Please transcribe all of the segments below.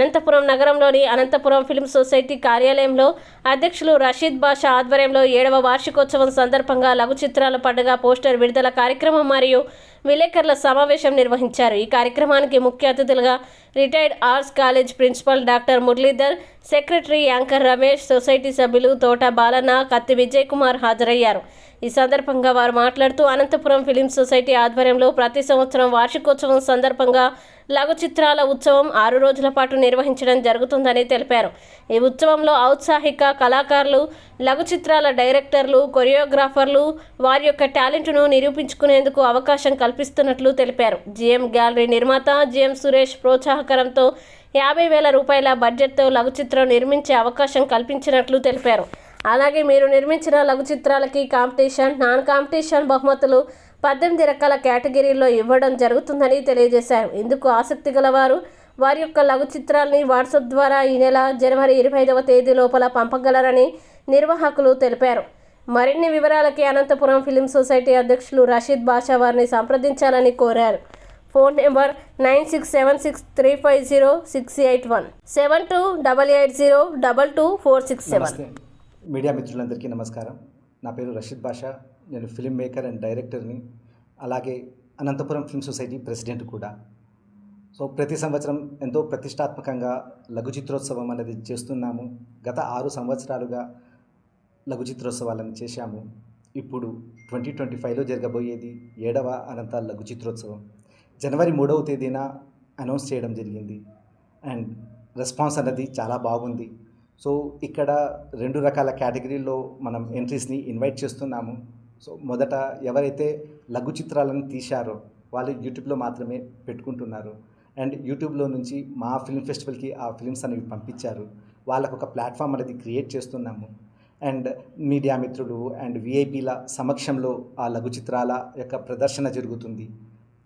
అనంతపురం నగరంలోని Anantapuram film society కార్యాలయంలో అధ్యక్షులు రషీద్ బాషా ఆధ్వర్యంలో ఏడవ వార్షికోత్సవం సందర్భంగా లఘు చిత్రాల పండుగ పోస్టర్ విడుదల కార్యక్రమం మరియు విలేకరుల సమావేశం నిర్వహించారు. ఈ కార్యక్రమానికి ముఖ్య అతిథులుగా retired arts college principal doctor Muralidhar secretary anchor Ramesh society సభ్యులు తోట బాలన్న కత్తి విజయ్ కుమార్ హాజరయ్యారు. ఈ సందర్భంగా వారు మాట్లాడుతూ అనంతపురం ఫిలిం సొసైటీ ఆధ్వర్యంలో ప్రతి సంవత్సరం వార్షికోత్సవం సందర్భంగా లఘు చిత్రాల ఉత్సవం ఆరు రోజుల పాటు నిర్వహించడం జరుగుతుందని తెలిపారు. ఈ ఉత్సవంలో ఔత్సాహిక కళాకారులు లఘు చిత్రాల డైరెక్టర్లు కొరియోగ్రాఫర్లు వారి యొక్క టాలెంట్ను నిరూపించుకునేందుకు అవకాశం కల్పిస్తున్నట్లు తెలిపారు. జిఎం గ్యాలరీ నిర్మాత జిఎం సురేష్ ప్రోత్సాహకరంతో యాభై వేల రూపాయల బడ్జెట్తో లఘు చిత్రం నిర్మించే అవకాశం కల్పించినట్లు తెలిపారు. అలాగే మీరు నిర్మించిన లఘు చిత్రాలకి కాంపిటీషన్ నాన్ కాంపిటీషన్ బహుమతులు పద్దెనిమిది రకాల కేటగిరీల్లో ఇవ్వడం జరుగుతుందని తెలియజేశారు. ఇందుకు ఆసక్తి గలవారు వారి యొక్క లఘు చిత్రాల్ని వాట్సాప్ ద్వారా ఈ నెల జనవరి ఇరవై ఐదవ తేదీ లోపల పంపగలరని నిర్వాహకులు తెలిపారు. మరిన్ని వివరాలకి అనంతపురం ఫిలిం సొసైటీ అధ్యక్షులు రషీద్ బాషా వారిని సంప్రదించాలని కోరారు. Phone number nine six seven six three five zero six eight one. Seven two double eight zero double two four six seven. Media మిత్రులందరికీ నమస్కారం. నా పేరు రషీద్ బాషా. నేను ఫిల్మ్ మేకర్ అండ్ డైరెక్టర్ని అలాగే అనంతపురం ఫిల్మ్ సొసైటీ ప్రెసిడెంట్ కూడా. సో ప్రతి సంవత్సరం ఎంతో ప్రతిష్టాత్మకంగా లఘు చిత్రోత్సవం అనేది చేస్తున్నాము. గత ఆరు సంవత్సరాలుగా లఘు చిత్రోత్సవాలను చేశాము. ఇప్పుడు ట్వంటీ ట్వంటీ ఫైవ్లో జరగబోయేది ఏడవ అనంత లఘు చిత్రోత్సవం జనవరి మూడవ తేదీన అనౌన్స్ చేయడం జరిగింది. అండ్ రెస్పాన్స్ అన్నది చాలా బాగుంది. సో ఇక్కడ రెండు రకాల కేటగిరీల్లో మనం ఎంట్రీస్ని ఇన్వైట్ చేస్తున్నాము. సో మొదట ఎవరైతే లఘు చిత్రాలను తీశారో వాళ్ళు యూట్యూబ్లో మాత్రమే పెట్టుకుంటున్నారు. అండ్ యూట్యూబ్లో నుంచి మా ఫిల్మ్ ఫెస్టివల్కి ఆ ఫిల్మ్స్ అనేవి పంపించారు. వాళ్ళకు ఒక ప్లాట్ఫామ్ అనేది క్రియేట్ చేస్తున్నాము. అండ్ మీడియా మిత్రులు అండ్ విఐపీల సమక్షంలో ఆ లఘు చిత్రాల యొక్క ప్రదర్శన జరుగుతుంది.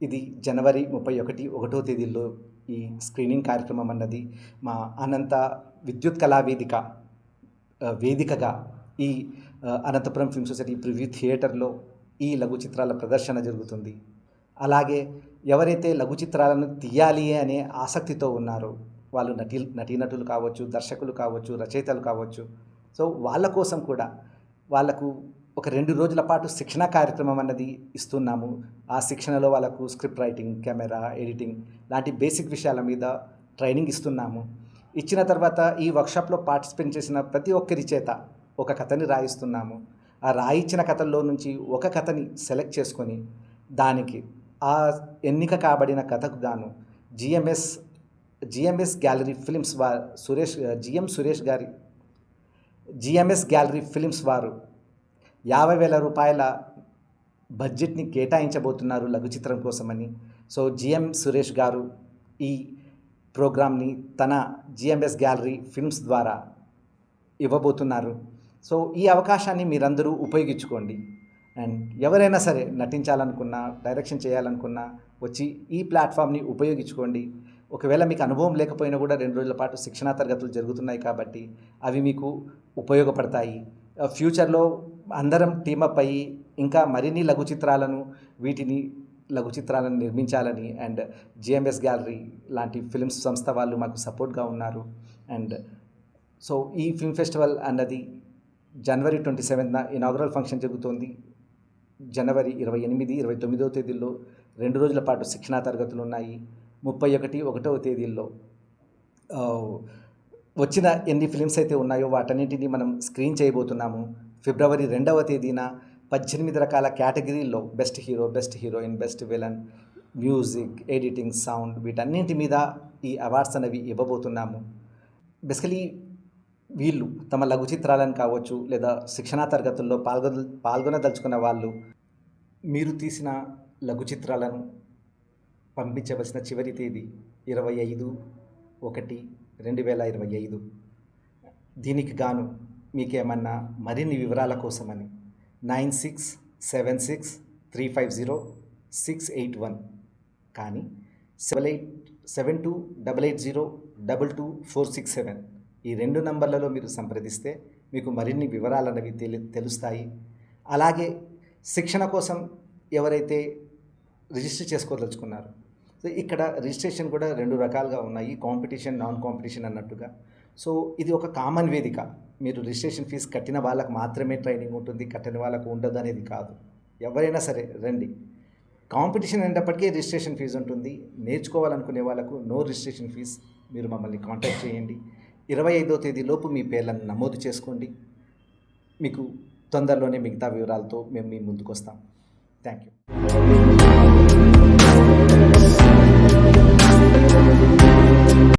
ఇది జనవరి ముప్పై ఒకటి ఒకటో తేదీలో ఈ స్క్రీనింగ్ కార్యక్రమం అన్నది మా అనంత విద్యుత్ కళా వేదిక వేదికగా ఈ అనంతపురం ఫిల్మ్ సొసైటీ ప్రివ్యూ థియేటర్లో ఈ లఘు చిత్రాల ప్రదర్శన జరుగుతుంది. అలాగే ఎవరైతే లఘు చిత్రాలను తీయాలి అనే ఆసక్తితో ఉన్నారో వాళ్ళు నటి నటీనటులు కావచ్చు దర్శకులు కావచ్చు రచయితలు కావచ్చు సో వాళ్ళ కోసం కూడా వాళ్ళకు ఒక రెండు రోజుల పాటు శిక్షణ కార్యక్రమం అన్నది ఇస్తున్నాము. ఆ శిక్షణలో వాళ్ళకు స్క్రిప్ట్ రైటింగ్ కెమెరా ఎడిటింగ్ లాంటి బేసిక్ విషయాల మీద ట్రైనింగ్ ఇస్తున్నాము. ఇచ్చిన తర్వాత ఈ వర్క్షాప్లో పార్టిసిపేట్ చేసిన ప్రతి ఒక్కరి చేత ఒక కథని రాయిస్తున్నాము. ఆ రాయించిన కథల్లో నుంచి ఒక కథని సెలెక్ట్ చేసుకొని దానికి ఆ ఎన్నిక కాబడిన కథకు గాను జిఎంఎస్ జిఎంఎస్ గ్యాలరీ ఫిలిమ్స్ వా సురేష్ జిఎం సురేష్ గారి జిఎంఎస్ గ్యాలరీ ఫిలిమ్స్ వారు యాభై వేల రూపాయల బడ్జెట్ని కేటాయించబోతున్నారు లఘు చిత్రం కోసమని. సో జిఎం సురేష్ గారు ఈ ప్రోగ్రామ్ని తన జిఎంఎస్ గ్యాలరీ ఫిల్మ్స్ ద్వారా ఇవ్వబోతున్నారు. సో ఈ అవకాశాన్ని మీరందరూ ఉపయోగించుకోండి. అండ్ ఎవరైనా సరే నటించాలనుకున్నా డైరెక్షన్ చేయాలనుకున్నా వచ్చి ఈ ప్లాట్ఫామ్ని ఉపయోగించుకోండి. ఒకవేళ మీకు అనుభవం లేకపోయినా కూడా రెండు రోజుల పాటు శిక్షణా తరగతులు జరుగుతున్నాయి కాబట్టి అవి మీకు ఉపయోగపడతాయి. ఫ్యూచర్లో అందరం టీమప్ అయ్యి ఇంకా మరిన్ని లఘు చిత్రాలను వీటిని లఘు చిత్రాలను నిర్మించాలని అండ్ జిఎంఎస్ గ్యాలరీ లాంటి ఫిల్మ్స్ సంస్థ వాళ్ళు మాకు సపోర్ట్గా ఉన్నారు. అండ్ సో ఈ ఫిల్మ్ ఫెస్టివల్ అన్నది జనవరి ట్వంటీ సెవెంత్న ఇనాగరల్ ఫంక్షన్ జరుగుతోంది. జనవరి ఇరవై ఎనిమిది ఇరవై తొమ్మిదవ తేదీల్లో రెండు రోజుల పాటు శిక్షణా తరగతులు ఉన్నాయి. ముప్పై ఒకటి ఒకటవ తేదీల్లో వచ్చిన ఎన్ని ఫిలిమ్స్ అయితే ఉన్నాయో వాటన్నింటినీ మనం స్క్రీన్ చేయబోతున్నాము. ఫిబ్రవరి రెండవ తేదీన పద్దెనిమిది రకాల కేటగిరీల్లో best hero best heroine best villain music editing sound వీటన్నింటి మీద ఈ అవార్డ్స్ అనేవి ఇవ్వబోతున్నాము. బేసికలీ వీళ్ళు తమ లఘు చిత్రాలను కావచ్చు లేదా శిక్షణా తరగతుల్లో పాల్గొన పాల్గొనదలుచుకున్న వాళ్ళు మీరు తీసిన లఘు చిత్రాలను పంపించవలసిన చివరి తేదీ ఇరవై ఐదు ఒకటి రెండు వేల ఇరవై ఐదు. దీనికి గాను మీకేమన్నా మరిన్ని వివరాల కోసమని nine six seven six three five zero six eight one. కానీ seven eight seven two double eight zero double two four six seven. ఈ రెండు నంబర్లలో మీరు సంప్రదిస్తే మీకు మరిన్ని వివరాలు అనేవి తెలి తెలుస్తాయి. అలాగే శిక్షణ కోసం ఎవరైతే రిజిస్టర్ చేసుకోదలుచుకున్నారో సో ఇక్కడ రిజిస్ట్రేషన్ కూడా రెండు రకాలుగా ఉన్నాయి. కాంపిటీషన్ నాన్ కాంపిటీషన్ అన్నట్టుగా. సో ఇది ఒక కామన్ వేదిక. మీరు రిజిస్ట్రేషన్ ఫీజు కట్టిన వాళ్ళకు మాత్రమే ట్రైనింగ్ ఉంటుంది కట్టని వాళ్ళకు ఉండదు అనేది కాదు. ఎవరైనా సరే రండి. కాంపిటీషన్ అనేటప్పటికీ రిజిస్ట్రేషన్ ఫీజు ఉంటుంది. నేర్చుకోవాలనుకునే వాళ్ళకు నో రిజిస్ట్రేషన్ ఫీజ్ మీరు మమ్మల్ని కాంటాక్ట్ చేయండి. ఇరవై ఐదో తేదీలోపు మీ పేర్లను నమోదు చేసుకోండి. మీకు తొందరలోనే మిగతా వివరాలతో మేము మీ ముందుకు వస్తాం థ్యాంక్ యూ